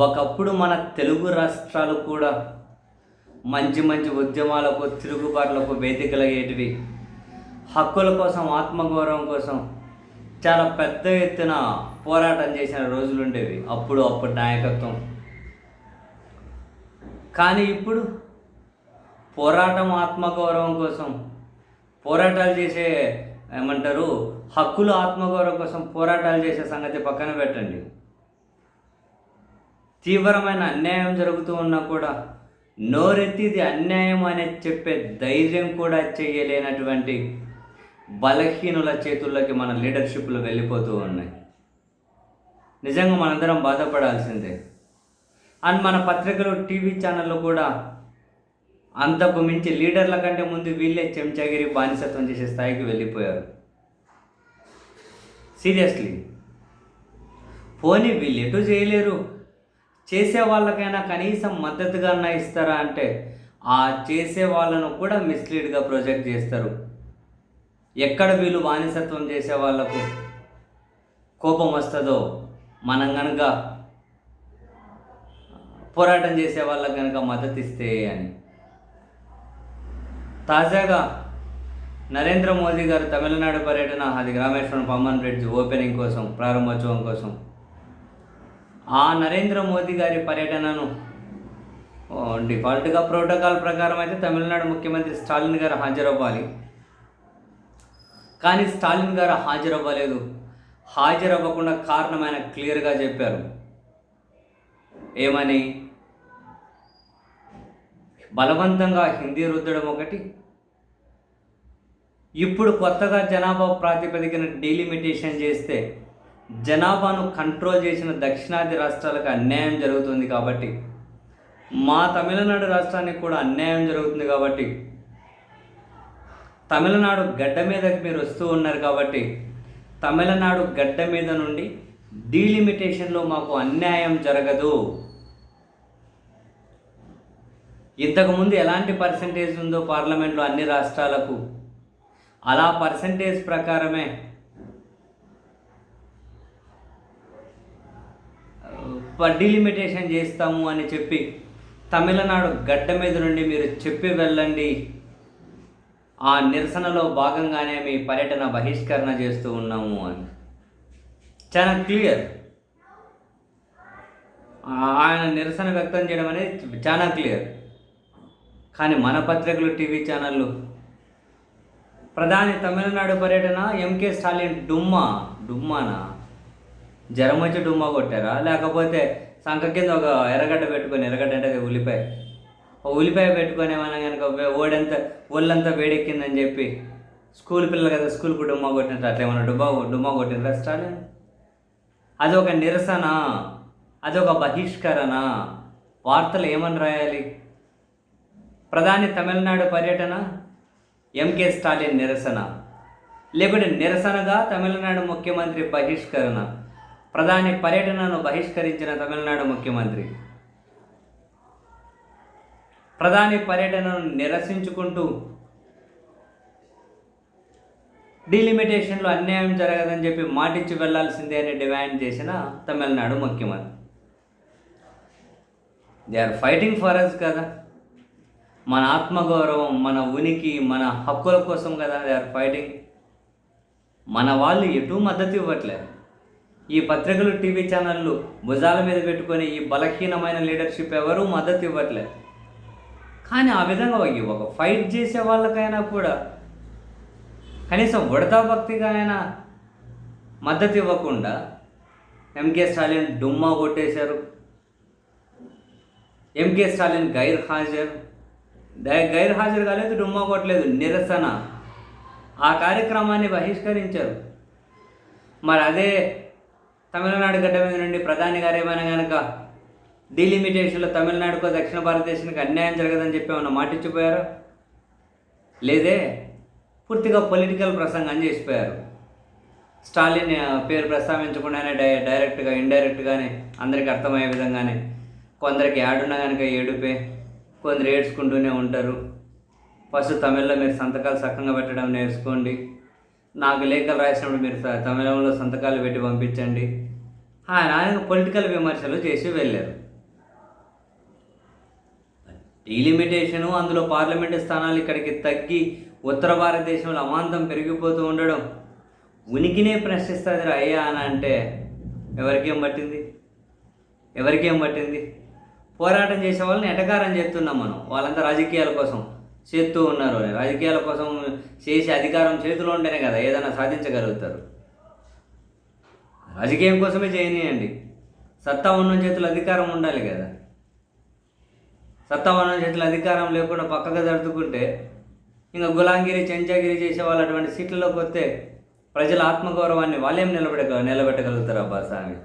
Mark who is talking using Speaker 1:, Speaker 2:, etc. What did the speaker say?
Speaker 1: ఒకప్పుడు మన తెలుగు రాష్ట్రాలు కూడా మంచి మంచి ఉద్యమాలకు తిరుగుబాట్లకు వేదికలయ్యేటివి. హక్కుల కోసం ఆత్మగౌరవం కోసం చాలా పెద్ద ఎత్తున పోరాటం చేసిన రోజులు ఉండేవి అప్పుడు అప్పుడు నాయకత్వం. కానీ ఇప్పుడు పోరాటం ఆత్మగౌరవం కోసం పోరాటాలు చేసే ఏమంటారు హక్కులు ఆత్మగౌరవం కోసం పోరాటాలు చేసే సంగతి పక్కన పెట్టండి. తీవ్రమైన అన్యాయం జరుగుతూ ఉన్నా కూడా నోరెత్తిది అన్యాయం అని చెప్పే ధైర్యం కూడా చేయలేనటువంటి బలహీనుల చేతుల్లోకి మన లీడర్షిప్లు వెళ్ళిపోతూ ఉన్నాయి. నిజంగా మనందరం బాధపడాల్సిందే. అండ్ మన పత్రికలు టీవీ ఛానళ్ళు కూడా అంతకు మించి లీడర్ల కంటే ముందు వీళ్ళే చెంచాగిరి బానిసత్వం చేసే స్థాయికి వెళ్ళిపోయారు. సీరియస్లీ. పోనీ వీళ్ళు ఎటు చేయలేరు? చేసే వాళ్ళకైనా కనీసం మద్దతుగా ఇస్తారా అంటే ఆ చేసే వాళ్ళను కూడా మిస్లీడ్గా ప్రొజెక్ట్ చేస్తారు. ఎక్కడ వీళ్ళు బానిసత్వం చేసే వాళ్ళకు కోపం వస్తుందో మనం కనుక పోరాటం చేసే వాళ్ళకి కనుక మద్దతు ఇస్తే అని. తాజాగా నరేంద్ర మోదీ గారు తమిళనాడు పర్యటన అది రామేశ్వరం పమ్మన్ బ్రిడ్జ్ ఓపెనింగ్ కోసం ప్రారంభోత్సవం కోసం ఆ నరేంద్ర మోదీ గారి పర్యటనను డిఫాల్ట్గా ప్రోటోకాల్ ప్రకారం అయితే తమిళనాడు ముఖ్యమంత్రి స్టాలిన్ గారు హాజరవ్వాలి. కానీ స్టాలిన్ గారు హాజరవ్వలేదు. హాజరవ్వకుండా కారణం ఆయన క్లియర్గా చెప్పారు. ఏమని? బలవంతంగా హిందీ రుద్దడం ఒకటి. ఇప్పుడు కొత్తగా జనాభా ప్రాతిపదికన డీలిమిటేషన్ చేస్తే జనాభాను కంట్రోల్ చేసిన దక్షిణాది రాష్ట్రాలకు అన్యాయం జరుగుతుంది కాబట్టి మా తమిళనాడు రాష్ట్రానికి కూడా అన్యాయం జరుగుతుంది కాబట్టి తమిళనాడు గడ్డ మీదకి మీరు వస్తూ ఉన్నారు కాబట్టి తమిళనాడు గడ్డ మీద నుండి డీలిమిటేషన్లో మాకు అన్యాయం జరగదు. ఇంతకుముందు ఎలాంటి పర్సంటేజ్ ఉందో పార్లమెంట్లో అన్ని రాష్ట్రాలకు అలా పర్సంటేజ్ ప్రకారమే డిలిమిటేషన్ చేస్తాము అని చెప్పి తమిళనాడు గడ్డ మీద నుండి మీరు చెప్పి వెళ్ళండి. ఆ నిరసనలో భాగంగానే మీ పర్యటన బహిష్కరణ చేస్తూ ఉన్నాము అని. చాలా క్లియర్. ఆయన నిరసన వ్యక్తం చేయడం అనేది చాలా క్లియర్. కానీ మన పత్రికలు టీవీ ఛానళ్ళు ప్రధాని తమిళనాడు పర్యటన ఎంకే స్టాలిన్ డుమ్మా డుమ్మానా? జ్వరం వచ్చి డుమ్మా కొట్టారా? లేకపోతే సంఖ కింద ఒక ఎర్రగడ్డ పెట్టుకొని ఎర్రగడ్డ అంటే అది ఉల్లిపాయ. ఉల్లిపాయ పెట్టుకొని ఏమన్నా కనుక ఓడంతా ఒళ్ళంతా వేడెక్కిందని చెప్పి స్కూల్ పిల్లలు కదా స్కూల్కు డుమ్మా కొట్టినట్టు అట్లా ఏమైనా డుమ్మా డుమ్మా కొట్టినరా స్టాలిన్? అది ఒక నిరసన? అది ఒక బహిష్కరణ వార్తలు ఏమని రాయాలి? ప్రధాని తమిళనాడు పర్యటన? ఎంకే స్టాలిన్ నిరసన. లేకుంటే నిరసనగా తమిళనాడు ముఖ్యమంత్రి బహిష్కరణ. ప్రధాని పర్యటనను బహిష్కరించిన తమిళనాడు ముఖ్యమంత్రి. ప్రధాని పర్యటనను నిరసించుకుంటూ డీలిమిటేషన్లో అన్యాయం జరగదని చెప్పి మాటిచ్చి వెళ్ళాల్సిందే అని డిమాండ్ చేసిన తమిళనాడు ముఖ్యమంత్రి. They are fighting for us కదా. మన ఆత్మగౌరవం మన ఉనికి మన హక్కుల కోసం కదా దే ఆర్ ఫైటింగ్. మన వాళ్ళు ఎటు మద్దతు ఇవ్వట్లేదు. ఈ పత్రికలు టీవీ ఛానళ్ళు భుజాల మీద పెట్టుకొని ఈ బలహీనమైన లీడర్షిప్ ఎవరూ మద్దతు ఇవ్వట్లేదు. కానీ ఆ విధంగా ఒక- ఫైట్ చేసే వాళ్ళకైనా కూడా కనీసం ఉడతా భక్తిగా అయినా మద్దతు ఇవ్వకుండా ఎంకే స్టాలిన్ డుమ్మా కొట్టేశారు. ఎంకే స్టాలిన్ గైర్ హాజరు. గైర్ హాజరు కాలేదు డుమ్మా కొట్టలేదు నిరసన. ఆ కార్యక్రమాన్ని బహిష్కరించారు. మరి అదే తమిళనాడు గడ్డ మీద నుండి ప్రధాని గారు ఏమైనా కనుక డీలిమిటేషన్లో తమిళనాడుకు దక్షిణ భారతదేశానికి అన్యాయం జరగదని చెప్పి ఏమన్నా మాటిచ్చిపోయారు? లేదే? పూర్తిగా పొలిటికల్ ప్రసంగం చేసిపోయారు. స్టాలిన్ పేరు ప్రస్తావించకుండానే డై డైరెక్ట్గా ఇండైరెక్ట్గానే అందరికీ అర్థమయ్యే విధంగానే కొందరికి యాడున్నా కనుక ఏడుపే కొందరు ఏడ్చుకుంటూనే ఉంటారు. ఫస్ట్ తమిళ్ళో మీరు సంతకాలు సక్కంగా పెట్టడం నేర్చుకోండి. నాకు లేఖలు రాసినప్పుడు మీరు తమిళంలో సంతకాలు పెట్టి పంపించండి. ఆయన ఆయన పొలిటికల్ విమర్శలు చేసి వెళ్ళారు. డీలిమిటేషను అందులో పార్లమెంటు స్థానాలు ఇక్కడికి తగ్గి ఉత్తర భారతదేశంలో అమాంతం పెరిగిపోతూ ఉండడం ఉనికినే ప్రశ్నిస్తుంది అయ్యా అని అంటే ఎవరికేం పట్టింది? ఎవరికేం పట్టింది? పోరాటం చేసే వాళ్ళని ఎటకారం చేస్తున్నాం మనం వాళ్ళంతా రాజకీయాల కోసం. చేస్తూ ఉన్నారు రాజకీయాల కోసం చేసే అధికారం చేతిలో ఉంటేనే కదా ఏదైనా సాధించగలుగుతారు. రాజకీయం కోసమే చేయనియండి. సత్తా ఉన్న చేతులు అధికారం ఉండాలి కదా. సత్తా ఉన్న చేతులు అధికారం లేకుండా పక్కగా జరుపుకుంటే ఇంకా గులాంగిరి చెంచాగిరి చేసే వాళ్ళు అటువంటి సీట్లలోకి వస్తే ప్రజల ఆత్మగౌరవాన్ని వాళ్ళేం నిలబెట్టగ నిలబెట్టగలుగుతారు అబ్బా స్వామి.